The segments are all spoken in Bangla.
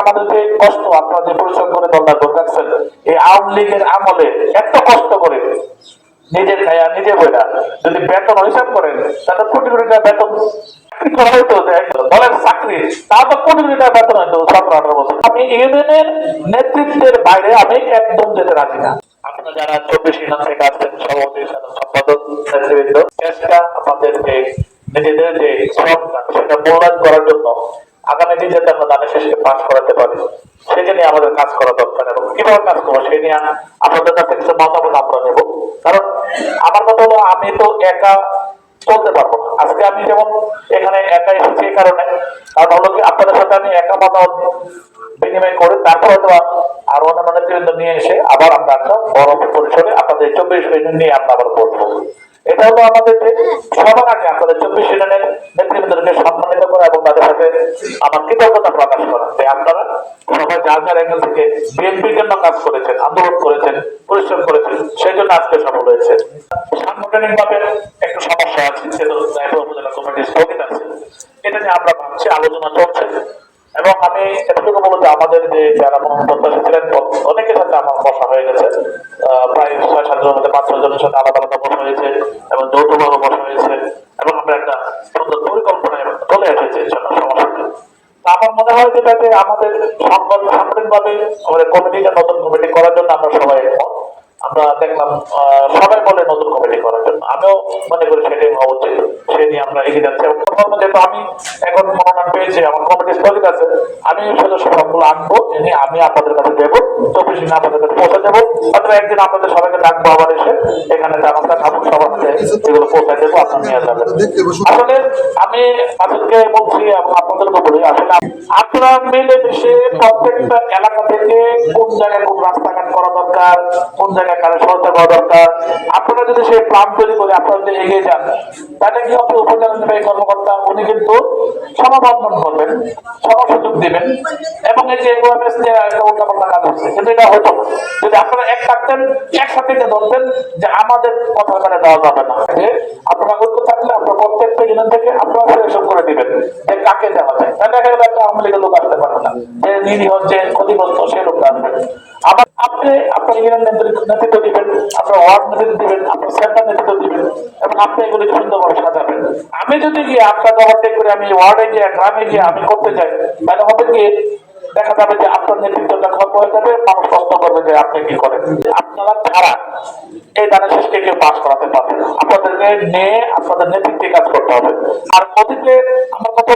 আমাদের যে কষ্ট, আপনারা যে পরিশ্রম করে দলটা ধরে রাখছেন, এই আওয়ামী লীগের আমলে এত কষ্ট করে নিজের খায়া, নিজে বইটা যদি বেতন হিসাব করেন, তাহলে কোটি কোটি টাকা বেতন করা হইতো দলের চাকরি তাও তো কোটি কোটি টাকা বেতন হইতো সতেরো, আঠারো বছর। আমি ইউনিয়নের নেতৃত্বের বাইরে আমি একদম যেতে রাজি না। আপনারা যারা চব্বিশ ইউনিয়ন থেকে আসছেন, সভাপতি, সম্পাদক, নেতৃবৃন্দ, চেষ্টা নিজেদের যে শ্রমটা সেটা মূল্যায়ন করার জন্য আগামী দিন যাতে আমরা দানের শেষকে পাস করাতে পারি সেটা নিয়ে আমাদের কাজ করা দরকার এবং কীভাবে কাজ করব সেই নিয়ে আপনাদের কাছে কিছু মতামত আমরা নেব। কারণ আমার কথা হলো, আমি তো একা চলতে পারব আজকে আমি যেমন এখানে একা এসেছি এই কারণে, কারণ হলো কি, আপনাদের সাথে আমি একা মতামত বিনিময় করে তারপর হয়তো আরও অন্যান্য নেতৃবৃন্দ নিয়ে এসে আবার আমরা একটা বড় পরিসরে আপনাদের চব্বিশ ইউনিয়ন নিয়ে আমরা আবার বলব। এটা হলো আমাদের যে সবার আগে আপনাদের চব্বিশ ইউনিয়নের নেতৃবৃন্দকে সম্মানিত করা এবং তাদের সাথে আমার কৃতজ্ঞতা প্রকাশ করা। যে আপনারা সবাই যার যার অ্যাঙ্গেল থেকে বিএনপির জন্য কাজ করেছেন, আন্দোলন করেছেন, পরিশ্রম করেছেন, সেই জন্য আজকে সফল হয়েছে সাংগঠনিক ভাবে একটু সমস্যা আছে, সেটা রায়পুর উপজেলা কমিটি স্থগিত আছে। এটা নিয়ে আমরা ভাবছি, আলোচনা চলছে। এবং আমি এতটুকু বলতে আমাদের যে যারা মনোনয়ন ছিলেন, অনেকের সাথে আমার বসা হয়ে গেছে। প্রায় ছয় সাত জনের মধ্যে পাঁচ ছয় জনের সাথে আলাদা আলাদা বসা হয়েছে এবং যৌথভাবে বসা হয়েছে এবং আমরা একটা সুন্দর পরিকল্পনায় চলে এসেছি ইনশাল্লাহ সমস্যা নেই তা আমার যেটা যে আমাদের সাংগঠনিকভাবে সাংগঠনিক ভাবে আমাদের কমিটিটা নতুন কমিটি করার জন্য আমরা সবাই আমরা দেখলাম সবাই বলে নতুন কমিটি করার জন্য। আমিও মনে করি সেটাই হওয়া উচিত। সে নিয়ে আমরা এগিয়ে যাচ্ছি এবং যেহেতু আমি এখন মনোনয়ন পেয়েছি, আমার কমিটি স্থগিত আছে। আমি সদস্য সবগুলো আনব এনে আমি আপনাদের কাছে দেবো চব্বিশ আপনাদের কাছে পৌঁছে দেবো, অথবা একদিন আপনাদের সবাইকে ডাকবো আবার এসে, এখানে সবার দেবো, আপনার নিয়ে যাবেন। আসলে আমি বলছি, এবং আপনাদেরকে বলি, আসলে আপনারা মিলে মিশে প্রত্যেকটা এলাকা থেকে কোন জায়গায় কোন রাস্তাঘাট করা দরকার, কোন জায়গায় কারও সহায়তা করা দরকার, আপনারা যদি সেই প্ল্যান তৈরি করে আপনারা যদি এগিয়ে যান, তাহলে কি হবে? উপজেলা নির্বাহী কর্মকর্তা উনি কিন্তু সমাবর্তন করবেন সমাসুযোগ দিবেন, এবং এই যে এগুলো যে একটা উল্টাপাল্টা কাজ হচ্ছে, কিন্তু এটা হতো যদি আপনারা এক থাকতেন, একসাথে ধরতেন, যে আমাদের কথা মানে দেওয়া যাবে না। আপনারা ঐক্য থাকলে আপনারা প্রত্যেকটা ইউনিয়ন থেকে আপনারা সিলেকশন করে দিবেন, যে কাকে দেওয়া যায়। দেখা গেল একটা আওয়ামী লীগের লোক আসতে পারবে না। যে নিরীহ, যে ক্ষতিগ্রস্ত, সেই লোকটা আসবে। আবার এবং আপনি আমি যদি গিয়ে আপনাকে ওভারটেক করে আমি ওয়ার্ডে গিয়ে, গ্রামে গিয়ে আমি করতে চাই, তাহলে হবে কি দেখা যাবে যে আপনার নেতৃত্বটা খর্ব হয়ে যাবে, মানুষ কষ্ট করবে যে আপনি কি করেন। আপনারা ছাড়া এই পাস করাতে পারবে আপনাদেরকে নিয়ে, আপনাদের নেতৃত্বে কাজ করতে হবে। আর অতীতে আমার কথা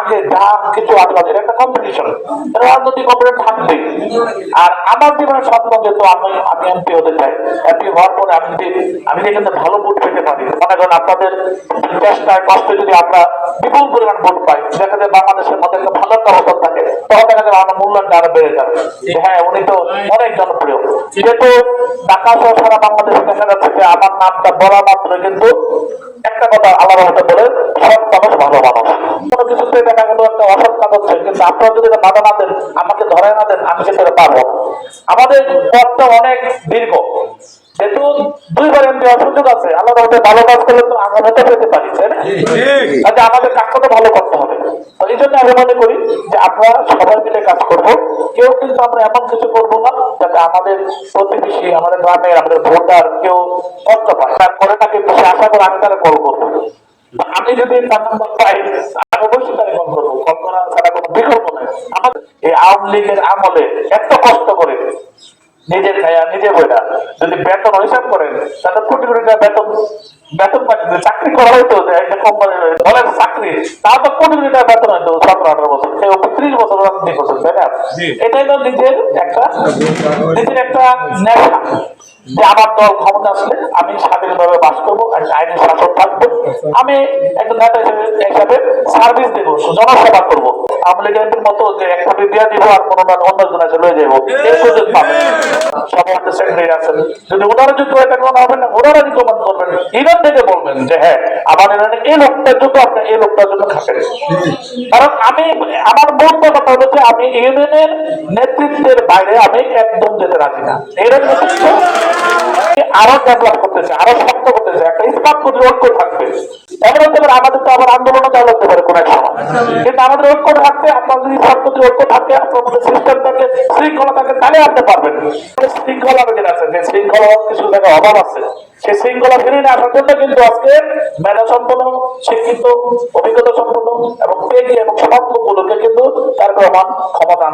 আগে যা কিছু একটা কম্পিটিশন রাজনৈতিক আর আমার জীবনের স্বপ্ন যেহেতু, আমি আমি এমপি হতে চাই। এমপি হওয়ার পরে আমি যদি, আমি যেখানে ভালো ভোট পেতে পারি। মনে করেন আপনাদের চেষ্টায় কষ্টে যদি আমরা বিপুল পরিমাণ ভোট পাই যায় বাংলাদেশের মধ্যে একটা ভালো একটা অবস্থান থাকে। বেড়ে যাবে। হ্যাঁ উনি তো অনেক জনপ্রিয়। যেহেতু ঢাকা সহ সারা বাংলাদেশে দেখা যাচ্ছে যে আমার নামটা বলা মাত্র কিন্তু একটা কথা আলাদা হতে বলে সৎ মানুষ ভালো মানুষ। কোনো কিছুতে দেখা গেল একটা অসৎ কাজ হচ্ছে কিন্তু আপনারা যদি বাধা না দেন আমাকে ধরে না দেন আমি কিন্তু এটা পারব আমাদের পথটা অনেক দীর্ঘ। যেহেতু দুইবার এমপি হওয়ার সুযোগ আছে আলাদা হতে ভালো কাজ করলে তো আগামী পেতে পারি তাই না? কাজে আমাদের কাজটা ভালো করতে হবে। তো এই জন্য আমি মনে করি যে আমরা সবাই মিলে কাজ করব। কেউ কিন্তু আমরা এমন কিছু করব না যাতে আমাদের প্রতিবেশী আমাদের গ্রামের আমাদের ভোটার কেউ কষ্ট পায়। তার করে না কিন্তু সে আশা করে আমি তারা কল করব। আমি যদি পাই আমি অবশ্যই তারা কল করব। কল করা ছাড়া কোনো বিকল্প নেই। আমাদের এই আওয়ামী লীগের আমলে এত কষ্ট করে নিজের খায়া নিজে বইটা যদি বেতন হিসাব করেন তাহলে কোটি কোটি টাকা বেতন বেতন পাচ্ছে চাকরি করা হয়তো একটা কোম্পানি দলের চাকরি তাও তো কোটি কোটি টাকা বেতন হয়তো সতেরো আঠারো বছর। কেউ ত্রিশ বছর রাজনীতি করছেন তাই না? এটাই তো নিজের একটা নিজের একটা নেশা। যে আমার দল ক্ষমতা আসলে আমি স্বাধীনভাবে বাস করব আইনের শাসন থাকব। আমি একটা নেতা হিসেবে সার্ভিস দেবো, জনসেবা করব। মতো যে দিয়ে দিব আর মনোনয়ন অন্য জন লয়ে যাব এই সুযোগ পাবে। সেক্রেটারি আছেন। যদি ওনারা হবে না? ওনারা রিকমেন্ড করবেন ইরান থেকে বলবেন যে হ্যাঁ আমার ইরানে এই লোকটার আপনি এই লোকটার জন্য কারণ আমি, আমার মূল কথা হলো যে, আমি ইউনিয়নের নেতৃত্বের বাইরে আমি একদম যেতে রাজি না। এর আরও ডেভেলপ করতেছে আরও শক্ত করতেছে একটা ইস্পাত থাকবে। আমাদের শিক্ষিত, অভিজ্ঞতা সম্পন্ন এবং তার ক্ষমতা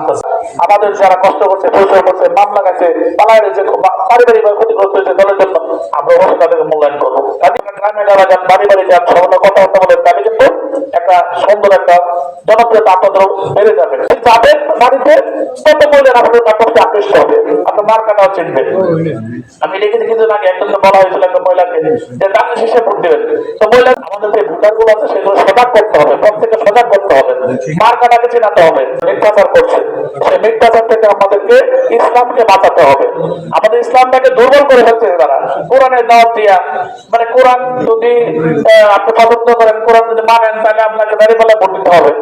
যারা কষ্ট করছে, পরিশ্রম করছে মামলা গেছে পালায় পারিবারিক ক্ষতিগ্রস্ত হয়েছে দলের জন্য আমরা অবশ্যই তাদেরকে মূল্যায়ন করব। মার আমাদের কাটাকে মিথ্যাচার করছে। মিথ্যাচার থেকে আমাদেরকে ইসলামকে বাঁচাতে হবে। আমাদের ইসলামটাকে দুর্বল করে ফেলছে তারা কোরআনের দাওয়াত দিয়া মানে কোরআন যদি আপনি পছন্দ করেন কোরআন যদি মানেন তাহলে আপনাকে দাঁড়িয়ে ভোট দিতে হবে।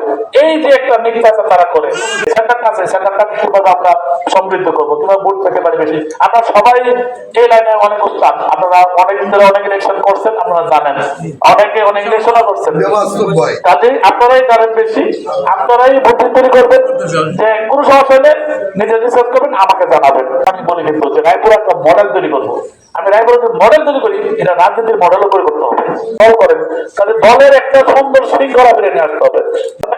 এই যে একটা তারা করে আছে সেন্টারটাকে কীভাবে আমরা সমৃদ্ধ করব কীভাবে ভোট পেতে পারি বেশি? আমরা সবাই এই লাইনে অনেক আপনারা অনেকদিন ধরে অনেক ইলেকশন করছেন আপনারা জানেন। অনেকে অনেক ইলেকশনও করছেন। কাজে আপনারাই জানেন বেশি আপনারাই বুদ্ধি তৈরি করবেন। যে কোনো সমস্যা হলে নিজে রিসার্চ করবেন আমাকে জানাবেন। আমি বলি কিন্তু যে রায়পুর একটা মডেল তৈরি করব। আমি রায়পুর যে মডেল তৈরি করি এটা রাজনীতির মডেলও করে করতে হবে। দল করেন। কাজে দলের একটা সুন্দর শৃঙ্খলা ফিরে নিয়ে আসতে হবে।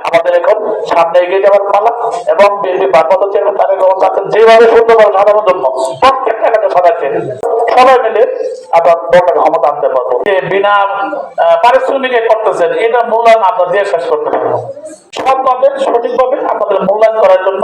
আমাদের এখন সামনে এগিয়ে যাওয়ার পালা এবং বিএনপি ভারপ্রাপ্ত চেয়ারম্যান তারেক রহমান চাচ্ছেন যেভাবে সুন্দরভাবে সাধারণ জন্য প্রত্যেকটা এলাকা সদাচ্ছে সবাই মিলে আবার দলটাকে ক্ষমতা আনতে পারব। যে বিনা পারিশ্রমিকে করতেছেন, এটা মূল্যায়ন আমরা দিয়ে শেষ করতে পারব। সবভাবে সঠিকভাবে আমাদের মূল্যায়ন করার জন্য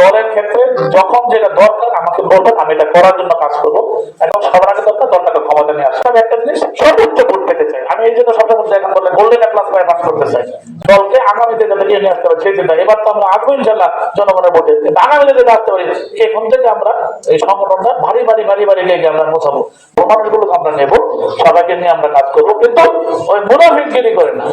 দলের ক্ষেত্রে যখন যেটা দরকার, আমাকে বলবেন, আমি এটা করার জন্য কাজ করব। এবং সবার আগে দরকার দলটাকে ক্ষমতা নিয়ে আসা আমি একটা জিনিস, সর্বোচ্চ ভোট পেতে চাই। আমি এই জন্য সবসময় দেখা বলে গোল্ডেন ক্লাস করে পাস করতে চাই। দলকে আগামীতে যাতে নিয়ে আসতে পারে সেই চিন্তা এবার তো আমরা আসব ইনশাল্লাহ জনগণের ভোটে। আগামীতে যদি আসতে পারি এখন থেকে আমরা এই সংগঠনটা ভারী ভারী ভারী ভারী লেগে আমরা মোছাবো। প্রমাণগুলো আমরা নেব। সবাইকে নিয়ে আমরা কাজ করব। কিন্তু ওই মুনাফিকগিরি করে না।